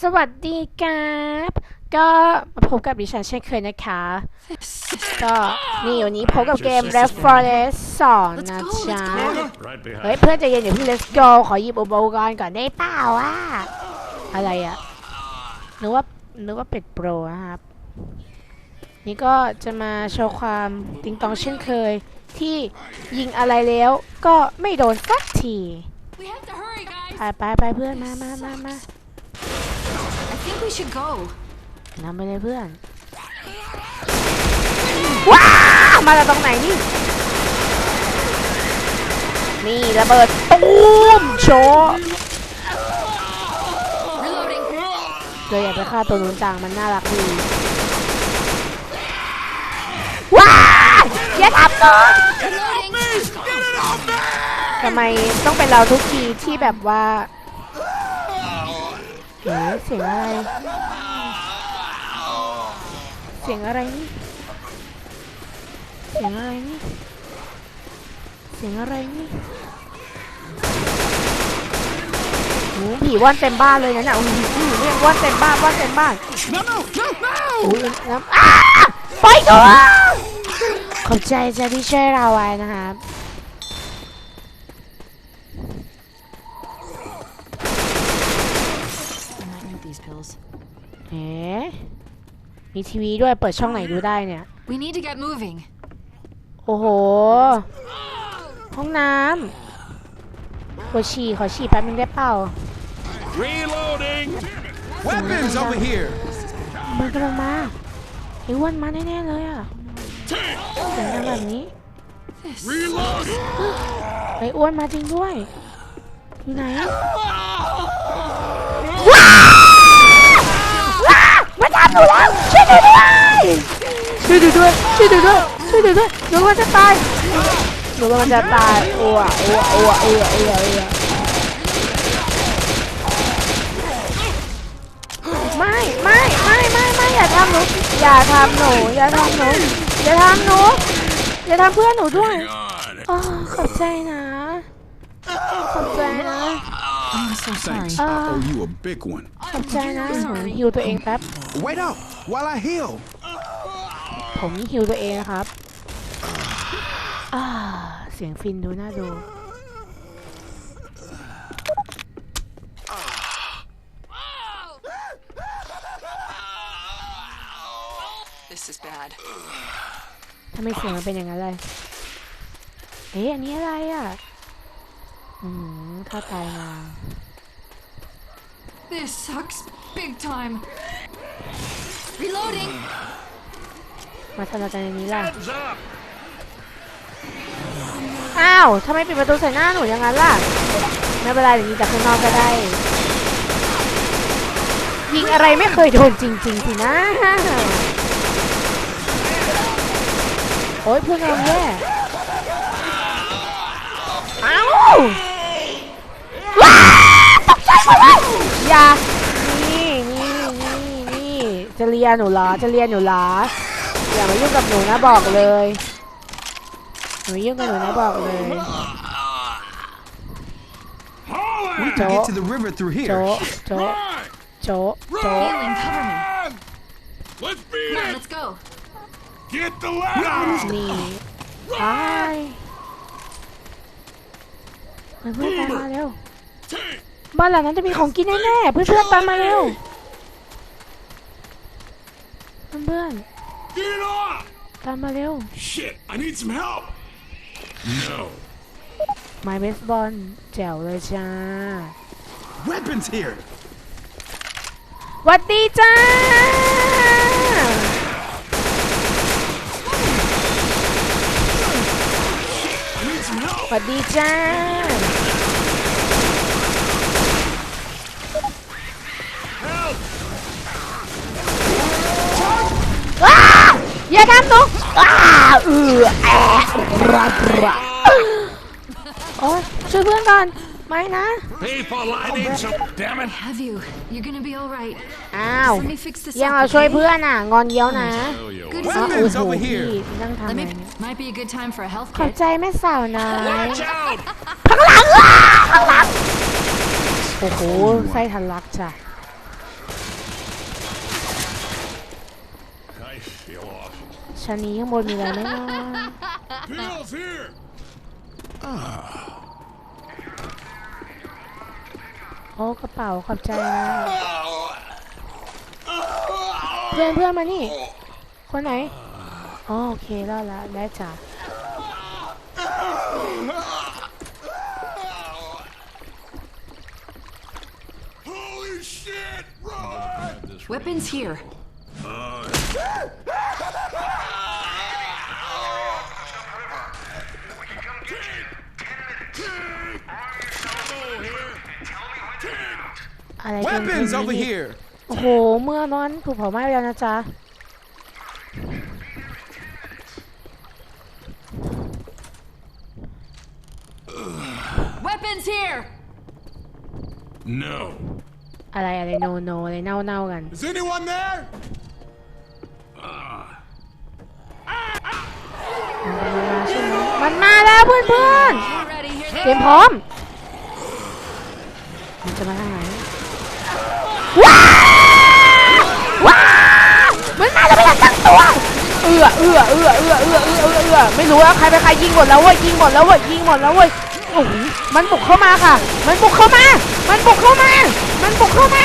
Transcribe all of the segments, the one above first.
สวัสดีครับก็มาพบกับดิฉันเช่นเคยนะคะ ก็นี่วันนี้พบกับเกม Left 4 Dead 2นะจ๊ะ Right เฮ้ย behind. เพื่อนใจเย็นอย่าเพิ่ง let's go ขอหยิบอุปกรณ์ก่อนได้เปล่าอะ อะไรอะ นึกว่า นึกว่าเป็ดโปรนะครับ นี่ก็จะมาโชว์ความติงตองเช่นเคย ที่ยิงอะไรแล้วก็ไม่โดนสักที We have to hurry, guys. ไปไปไปเพื่อนมามามามา I think we should go. นำไปเลยเพื่อน ว้าวมาจากตรงไหนนี่ นี่ระเบิดตูมโชว์ Reloading. เลยอยากไปฆ่าตัวนู้นจังมันน่ารักดี ว้าวอย่าทำหนู Reloading. ทำไมต้องเป็นเราทุกทีที่แบบว่า เฮ้ยเสียงอะไร เสียงอะไรนี่ เสียงอะไรนี่ เสียงอะไรนี่โอ้ผีว่อนเต็มบ้านเลยนะเนี่ยโอ้โหเรียกว่อนเต็มบ้านว่อนเต็มบ้าน No, no, no, no! โอ้ยน้ำอ้าไปก่อนขอบใจจ้ะที่ช่วยเราไว้นะครับ เอ๊ะมีทีวีด้วยเปิดช่องไหนดูได้เนี่ย We need to get moving. โอ้โห ห้องน้ำปวดฉี่ขอฉี่แป๊บนึงได้เปล่า Reloading! Weapons over here! มันกำลังมาไอ้อ้วนมาแน่ๆเลยอะเสียงดังแบบนี้ Reload! ไอ้อ้วนมาจริงด้วย อยู่ไหนว้าว ว้าวมาทำหนูแล้วช่วยหนูด้วยช่วยหนูด้วยช่วยหนูด้วยช่วยหนูด้วยหนูมันจะตายหนูมันจะตายอ้วอ้วอ้วอ้วอ้วอ้วไม่ไม่ไม่ไม่ไม่อย่าทำหนูอย่าทำหนูอย่าทำหนูอย่าทำหนูอย่าทำเพื่อนหนูด้วย God! อ๋อขอบใจนะขอบใจนะ I'm so sorry. Thanks. Uh. I owe you a big one. ขอบใจนะผมฮิวตัวเองแป๊บ Wait up while I heal. ผมฮิวตัวเองนะครับอ่าเสียงฟินดูน่าดู This is bad. ทำไมเสียงมันเป็นอย่างนั้นเลย เอ๊ะ อันนี้อะไรอะ อืม ข้าตายมา This sucks big time. Reloading. มาทำอะไรกันในนี้ล่ะ Heads up! อ้าวทำไมปิดประตูใส่หน้าหนูอย่างนั้นล่ะ ไม่เป็นไรเดี๋ยวยิงจากข้างนอกก็ได้ ยิงอะไรไม่เคยโดนจริงๆสินะ โอ้ยเพื่อนเราแย่อ้าวว้า อย่า นี่นี่นี่นี่จะเรียนหนูเหรอจะเรียนหนูเหรออย่ามายุ่งกับหนูนะบอกเลย หนูยุ่งกับหนูนะบอกเลย We can get to the river through โจะ here. โจะ Run! โจ๊ะโจะ Healing, cover me. Let's beat Come on, let's go. Get the ladder! นี่ตายเพื่อนตามมาเร็ว Tank! บ้านหลังนั้นจะมีของกินแน่ๆเพื่อนๆตามมาเร็วเพื่อน Get off! ๆตามมาเร็ว Shit, I need some help! No. ไม้เบสบอลแจ๋วเลยจ้า Weapons here. หวัดดีจ้า I need some help! หวัดดีจ้า อย่าทำหนูว้าวเออแอะรับระโอ๊ยช่วยเพื่อนก่อนไม่นะ People, I need some... Damn it! Have you? You're gonna be all right. อ้าว Let me fix this ยัง up, เราช่วย okay? เพื่อนอะ งอนเยี้ยวนะ Tell you Good what. อ๋อ stuff. โอ้ Weapons โห over พี่ here. นั่งทำอะไร Let me. เนี่ย Might be a good time for a health ขอบ kit. ใจแม่สาวน้อย Watch out! ข้างหลังอะข้างหลัง โอ้โห ไส้ทะลักจ้ะ ชั้นนี้ข้างบนมีอะไรไหมเนาะ Pills here. โอ้กระเป๋าขอบใจนะเพื่อนเพื่อนมานี่ คนไหนอ๋อโอเครอดแล้วได้จ้ะ Holy shit! Run! Weapons here. อะไรกัน Weapons ที over นี้ here. โอ้โห เมื่อนั้นถูกเผาไหม้ไปแล้วนะจ๊ะ Weapons here. No. อะไรอะไรโนโนอะไรเน่าเน่าๆกัน Is anyone there? มันมาแล้วเพื่อนเพื่อน Already here ๆ they เตรียมพร้อม มันจะมาทางไหน ว้าว้ามันมาแล้วไม่ทันตั้งตัวเอือเอือเอือเอือเอือเอือเอือไม่รู้ว่าใครไปใครยิงหมดแล้วเว้ยยิงหมดแล้วเว้ยยิงหมดแล้วเว้ยโอ้โมันบุกเข้ามาค่ะ มันบุกเข้ามา มันบุกเข้ามา มันบุกเข้ามา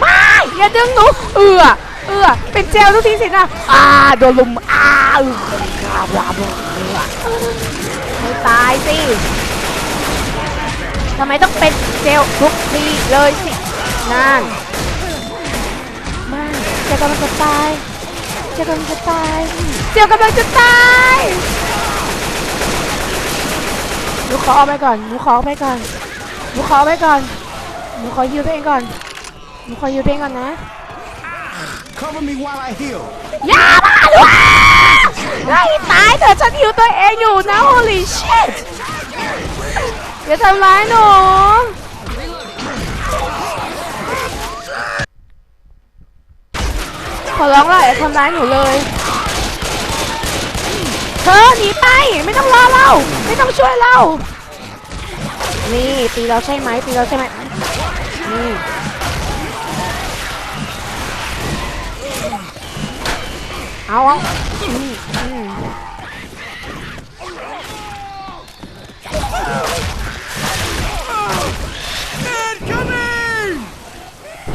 ไม่อย่าดึงหนูเอือเอือเป็นเจลทุกทีสินะอ่าโดนลุมอ่าเอืาบไม่ตายสิ ทำไมต้องเป็นเจลทุกทีเลยสินั่นไม่เจลกำลังจะตายเจลกำลังจะตายเจลกำลังจะตายหนูขอเอาไปก่อนหนูขอเอาไปก่อนหนูขอเอาไปก่อนหนูขอฮิวตัวเองก่อนหนูขอฮิวตัวเองก่อนนะ Cover me while I heal. อย่ามาด้วยไล่ตายเถอะฉันหิวตัวเองอยู่นะ holy shit อย่าทำร้ายหนูขอร้องเลยอย่าทำร้ายหนูเลยเธอหนีไปไม่ต้องรอเรา ไม่ต้องช่วยเรา นี่ตีเราใช่ไหมตีเราใช่ไหมนี่เอาเอา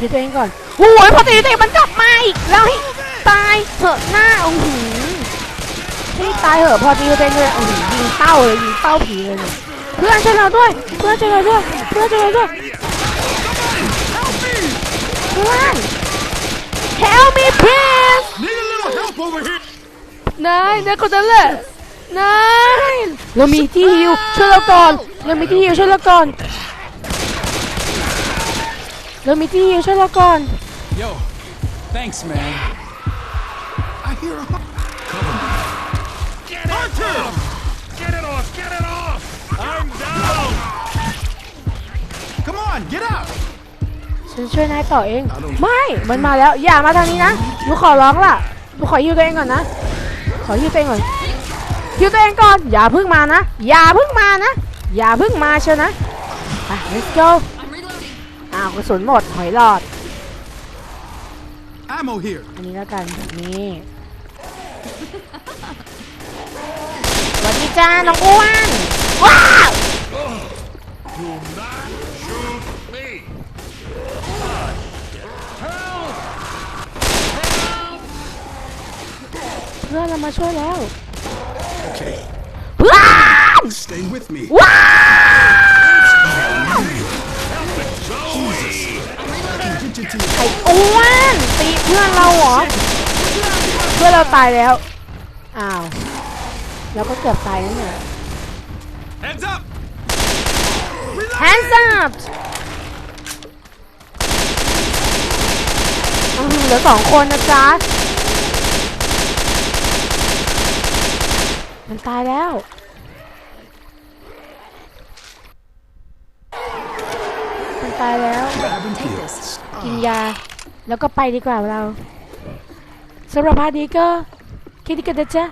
อืมอืมตีตัวเองก่อนโอ้ยพอตีตัวเองมันกลับมาอีกแล้วตายเถอะหน้าโอ้โหให้ตายเถอะพอตีตัวเองเลยโอ้โหยิงเป้าเลยยิงเป้าผีเลยเนี่ยเพื่อนช่วยเราด้วย เพื่อนช่วยเราด้วย เพื่อนช่วยเราด้วยเพื่อน help me please นายนายคนนั้นแหละนายเรามีที่ฮิวช่วยเราก่อนเรามีที่ฮิวช่วยเราก่อน เรามีที่ฮิวช่วยเราก่อน Yo, thanks, man. I hear a. Get Archer! Get it off! Get it off! I'm down! Come on, get out. ฉันช่วยนายต่อเอง ไม่ มันมาแล้ว อย่ามาทางนี้นะหนูขอร้องล่ะหนูขอฮิวตัวเองก่อนนะ ขอฮิวตัวเองก่อนฮิวตัวเองก่อน อย่าเพิ่งมานะ อย่าเพิ่งมานะ อย่าเพิ่งมาเชียวนะไป let's go I'm reloading. อ้าวกระสุนหมดหอยหลอด Ammo here. อันนี้แล้วกันนี่สวัสดีจ้าน้องอ้วนว้าว Do not shoot me! Help! เพื่อนเรามาช่วยแล้ว Okay, เพื่อน stay with me. ว้าว ไอ้อ้วนตีเพื่อนเราเหรอ เพื่อนเราตายแล้ว อ้าวเราก็เกือบตายแล้วเนี่ย Hands up! hands up อื้อหือเหลือสองคนนะจ๊ะ มันตายแล้ว มัน ตายแล้ว grab and Take heal. this. กินยา แล้วก็ไปดีกว่าเราสำหรับพาร์ทนี้ก็แค่นี้กันนะจ๊ะ